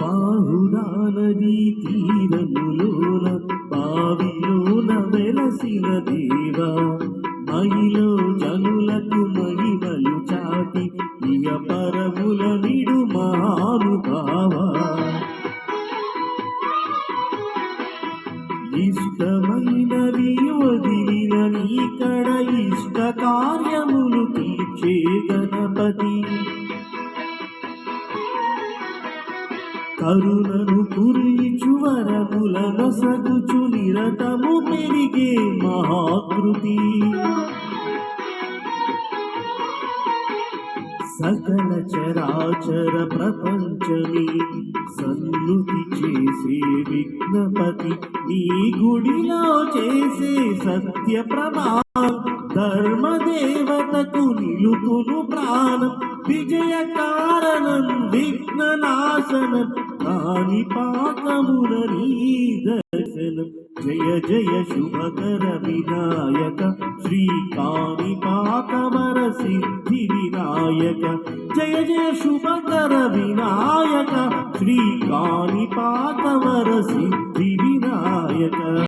పాహుదా నదీ తీరములోన బావిలోన వెలసిన దేవా మహిలో జనులకు మహిమలు చాటి ఇయ పరముల నిడు మహానుభావా. ఇష్టమైనది వదిలిన నీ కడ ఇష్ట కార్యములు తీర్చే గణపతి. కరుణను కురిచు వరముల సగుచు నిరతము పెరిగే మహాకృతి. సకల చరాచర ప్రపంచని సన్నుతి చేసే విఘ్నపతి. నీ గుడిలో చేసే సత్య ప్రభా ధర్మదేవతకు నిలుపును ప్రాణం. విజయ కారణం విఘ్న నాశనం కాని పాకమున దర్శనం జయ జయ శుభకర వినాయక శ్రీ కాని పాకవర సిద్ధి వినాయక. జయ జయ శుభకర వినాయక శ్రీ కాని పాకవర సిద్ధి వినాయక.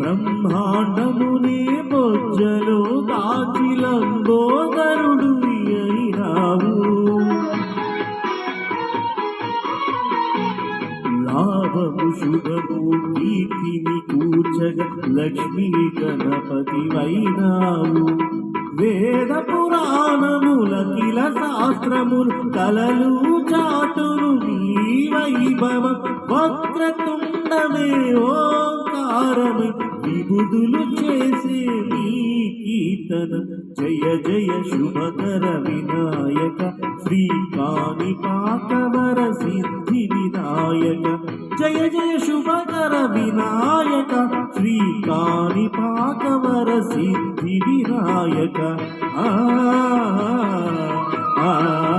బ్రహ్మాండముని బొజ్జలో దాచిలంబోదరుడు అయినావు లాభము శుభము కీర్తిని కూర్చగ లక్ష్మీ గణపతి వైనావు. వేద పురాణముల కిల శాస్త్రములు కలలు చాటును నీ వైభవం. వక్రతుండమే ఓంకారమే విబుదులు చేసే నీ కీర్తన. జయ జయ శుభకర వినాయక శ్రీ కాణి పాకవర సిద్ధ వినాయక. జయ జయ శుభకర వినాయక. శ్రీ కాళిపాకవర సిద్ధి వినాయక. ఆ.